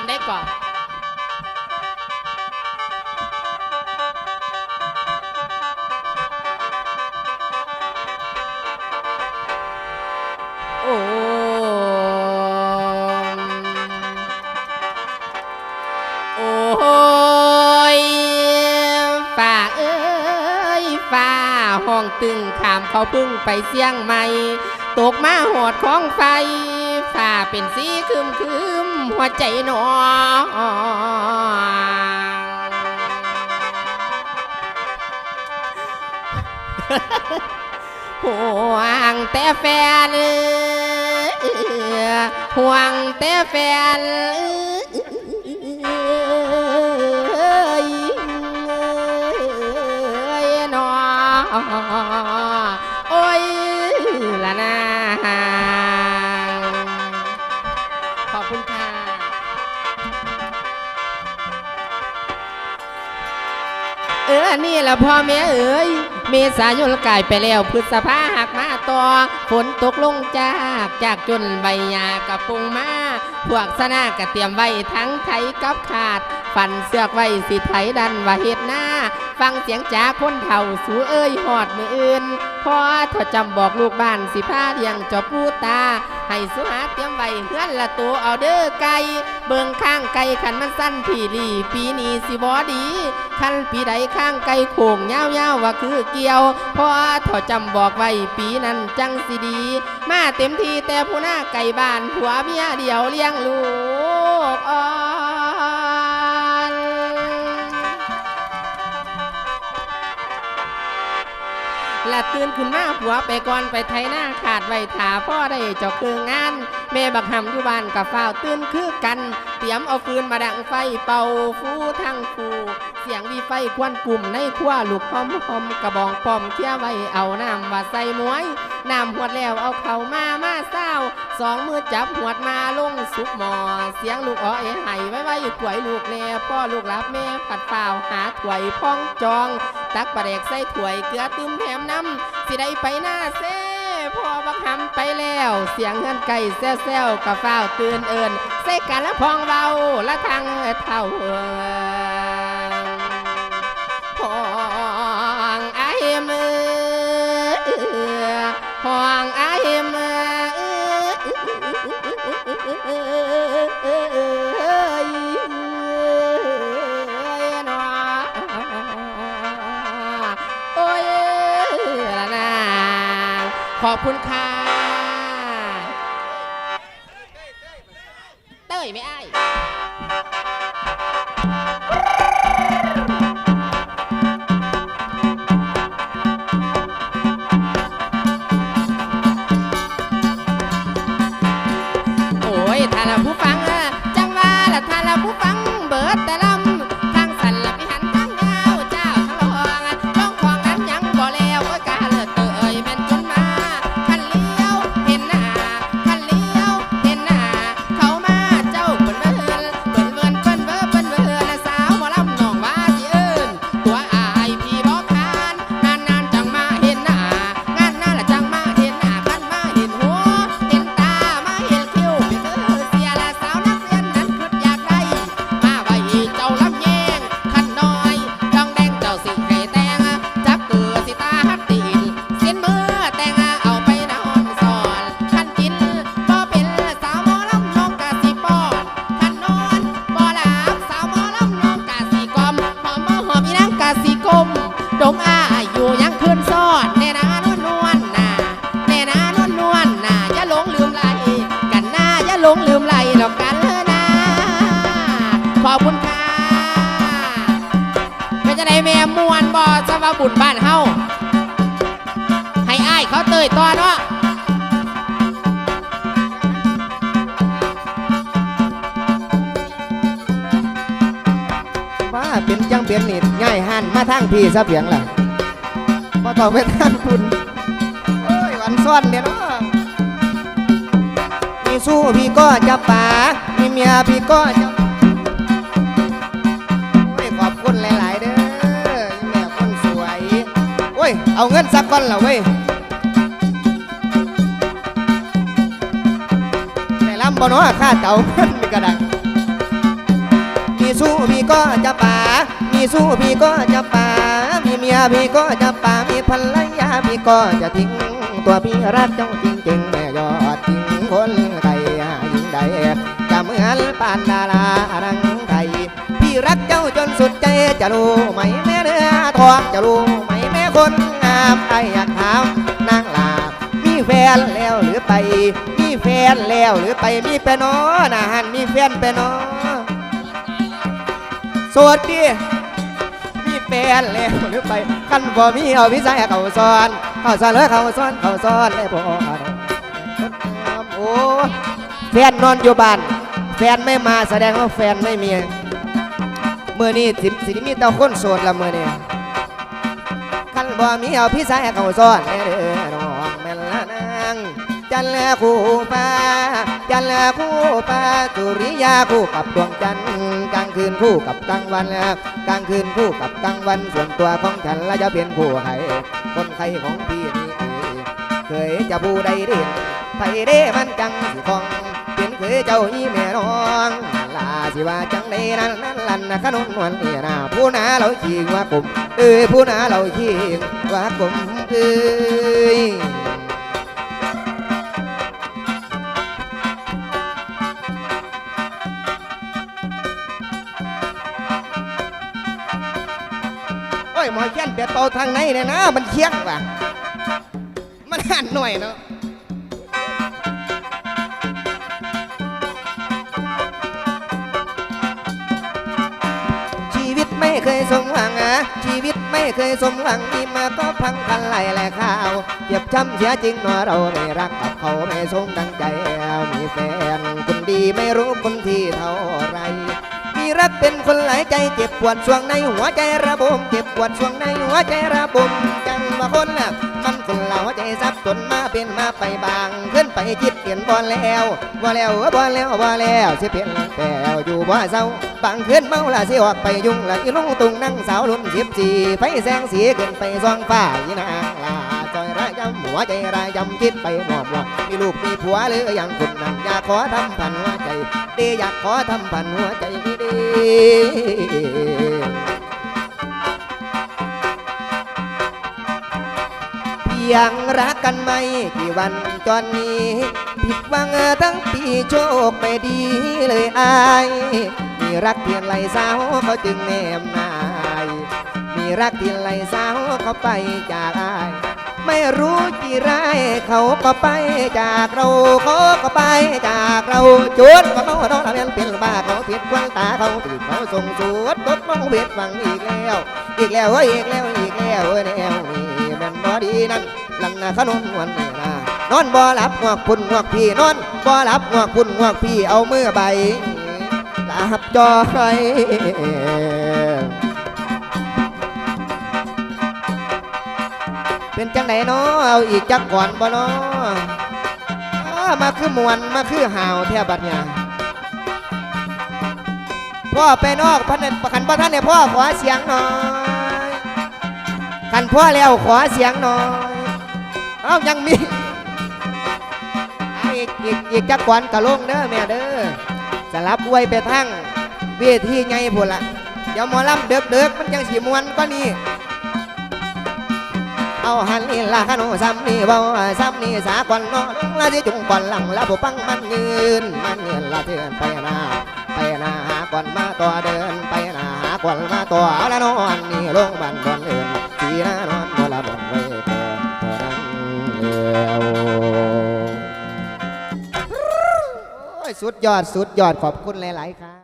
อนได้ก่อนโอ้โอ้ยฝ่าเอ้ยฝ่าห้องตึงขามเขาพึ่งไปเสียงใหม่ ตกมาหอดของไฟ ฝ่าเป็นสีคืมคืมหัวใจหนอห่วงแต่แฟนห่วงแต่แฟนเอ้ยนอ นี่แหละพ่อแม่เอ๋ยเมษายนกลายไปแล้วพฤษภาหักมาต่อฝนตกลงจากจากจนใบหญ้ากระปงมาพวกสนากระเตรียมไว้ทั้งไทยกับขาด ฟันเสือกไว้สิไทยดันว่าเฮ็ดหน้า ฟังเสียงจาคนเฒ่าสูเอ้ยหอดมืออื่นพ่อเธอจำบอกลูกบ้านสิพาเลี้ยงจอบพูตา ให้สุหาเตรียมไว้เฮือนละตัวเอาเด้อไก่เบิ่งข้างไก่ขันมันสั้นพี่ลีปีนี้สิบอดีขันปีใดข้างไก่โค้งยาวๆว่าคือเกี่ยวพ่อเธอจำบอกไว้ปีนั้นจังสิดี มาเต็มทีแต่ผู้หน้าไก่บ้านผัวเมียเดียวเลี้ยงลูกอ่อ ละตื่นขึ้นมาผัวไปก่อนไปไถหน้าขาดไว้ถาพ่อได้เจ้าคืองาน แม่บักหำอยู่บ้านกับฝ้าตื่นคือกัน เตรียมเอาฟืนมาดังไฟเป่าฟูทั้งฟูเสียงวีไฟควันกลุ่มในครัวลูกพอมพอมกระบองปอมเคี้ยไว้เอาน้ำว่าใส่มวยน้ำหวดแล้วเอาเข้ามามาเศร้าสองมือจับหวดมาลงสุกหมอ เสียงลูกอ้อเอ๋ไห้ไว้ไว้ถวยลูกแน่พ่อลูกรับแม่ผัดเปล่าหาถวยพ้องจอง ตักปลาแดกใส่ถ้วยเกลือตื้มแถมน้ำสิได้ไปหน้าเซ่พอบักหำไปแล้ว เสียงเงินไก่แซวๆกับฝ้าตื่นเอินใส่กันละพองเบาละทางเท่า ขอบคุณค่ะ มอ้ายอยู่ยังคืนซอดแน่นานวลนวลน่ะแน่นานวลนวลน่ะอย่าหลงลืมไหลกันหน้าอย่าหลงลืมไหลหรอกกันเลยนะขอบคุณค่ะเป็นจะได้แม่มวนบอสว่าบุญบ้านเฮาให้อ้ายเขาเตยต่อเนาะ เป็นจังเปลี่ยนนี่ง่ายหันมาทางพี่ซะเพียงล่ะพอต่องไปทางคุณโอ้ยวันซ่อนเนี่ยเนาะมีสู้พี่ก็จะป่ามีเมียพี่ก็จะโอ้ยขอบคุณหลาย ๆ เด้อแม่คนสวยโอ้ย เอาเงินสักก้อนละเว้ยแต่ลำบ่เนาะค่าเต่าเงินนี่กระดัง สู้พี่ก็จะป่า มีสู้พี่ก็จะป่า มีเมียพี่ก็จะป่า มีภรรยาพี่ก็จะทิ้ง ตัวพี่รักเจ้าจริงๆแม่ยอดทิ้งคนไก่หาหญิงใดจะเหมือนปานดารารังไทยพี่รักเจ้าจนสุดใจจะรู้ไหมแม่เนื้อทองจะรู้ไหมแม่คนงามไออยากถามนางลามีแฟนแล้วหรือไป มีแฟนแล้วหรือไปมีไปนอนะฮันมีแฟนไปนอ โสดดิมีแฟนแล้วหรือไปคันบ่มีเอาวิสัยเขาสอนเขาสอนเลยเขาสอนเขาสอนได้บ่โอ้แฟนนอนอยู่บ้าน แฟนไม่มาแสดงว่าแฟนไม่มีเมื่อนี้สิสิมีแต่คนโสดละเมื่อนี้คันบ่มีเอาพี่สายเขาซ้อนเด้อ จันแลคู่ฟ้า จันแลคู่ฟ้าสุริยาคู่กับดวงจันทร์กลางคืนคู่กับกลางวันกลางคืนคู่กับกลางวันส่วนตัวของฉันและจะเป็นคู่ใครคนใครของพี่นี่เคยจะผู้ใดได้เห็นไปเด้มันจังสิของเป็นเคยเจ้าอีแม่น้องลาสิว่าจังใดนั้นนั้นลันนะขนมนวลเอียนาผู้นาเราขี้ว่ากลุ่มเอ้ยผู้นาเราขี้ว่ากลุ่มเอ้ย ยหมอแค้นเปียดเป่าทางไหนเนี่ยนะ มันเคียงว่ะ มันหันหน่อยเนาะชีวิตไม่เคยสมหวังอะชีวิตไม่เคยสมหวังนี่มาก็พังพันไหลแหละข้าวเจ็บช้ำเสียจริงเนาะเราไม่รักกับเขาไม่สมดังใจมีแฟนคนดีไม่รู้คนที่เท่าไร รักเป็นคนหลายใจเจ็บปวดช่วงในหัวใจระบมเจ็บปวดช่วงในหัวใจระบมจังว่าคนน่ะมันคนเราหัวใจซับจนมาเป็นมาไปบาง ขึ้นไปคิดเปลี่ยนบอลแล้วบ่แล้วบ่แล้วบ่แล้วสิเปลี่ยนแปลวอยู่บ่เศร้าบางคืนเมาละสิออกไปยุ่งละอีลุงตุงนั่งสาวรุ่นสิบสี่ไฟแสงสีขึ้นไปซองฟ้าอีนางลาจอยรายจำหัวใจรายจำคิดไปหมอบว่ามีลูกมีผัวหรือยังคนนั้นอยากขอทำพันหัวใจดีอยากขอทำพันหัวใจ ยังรักกันไหมกี่วันจอนนี้ผิดหวังทั้งปีโชคไม่ดีเลยอายมีรักเพียงไหลสาวเขาจึงแนมนาย มีรักเพียงไหลสาวเขาไปจากอาย ไม่รู้กี่ไรเขาก็ไปจากเราเขาก็ไปจากเราจุดว่าเขาโดนทำเป็นเป็นบ้าเขาผิดควันตาเขาติดเขาส่งสวดตกมองเวทฟังอีกแล้ว อีกแล้วอีกแล้วอีกแล้วเฮ้ยแนวนี้แมันบ่ดีนั่นลันนะขนมวันนี้นะนอนบ่หลับงวกพุ่นงวกพี่นอนบ่หลับงวกพุ่นงวกพี่เอามือใบหลับจอยเป็ จังไหนเนาะเอาอีกจักก่อนบ่เนาะมาคือมวนมาคือห่าวแทบบัดเนี่ยพ่อไปนอกพันขันพ่อท่านเนี่ยพ่อขอเสียงหน่อยขันพ่อแล้วขอเสียงหน่อยเอ้ายังมีอีกอีกอีกจักก่อนกะลงเด้อแม่เด้อสลับอวยไปทั้งเวทีไงพุ่นละเดี๋ยวหมอลำเด็กๆมันยังสีมวนก็นี่ เอาหันนี่ละขนมซ้ำนี่เบาซ้ำนี่สากวนนาะละที่จุงก่อนหลังละผู้ปังมันยืน มันยืนละเทือนไปนาไปนาหาก่อนมาตัวเดิน ไปนาหาก่อนมาตัวเอาละนอนนี่ลงบันบนเดินสีน้านอนบ่ละบนไว้ก่อนเท่านั้นแล้วโอ้ยสุดยอดสุดยอดขอบคุณหลาย ๆครับ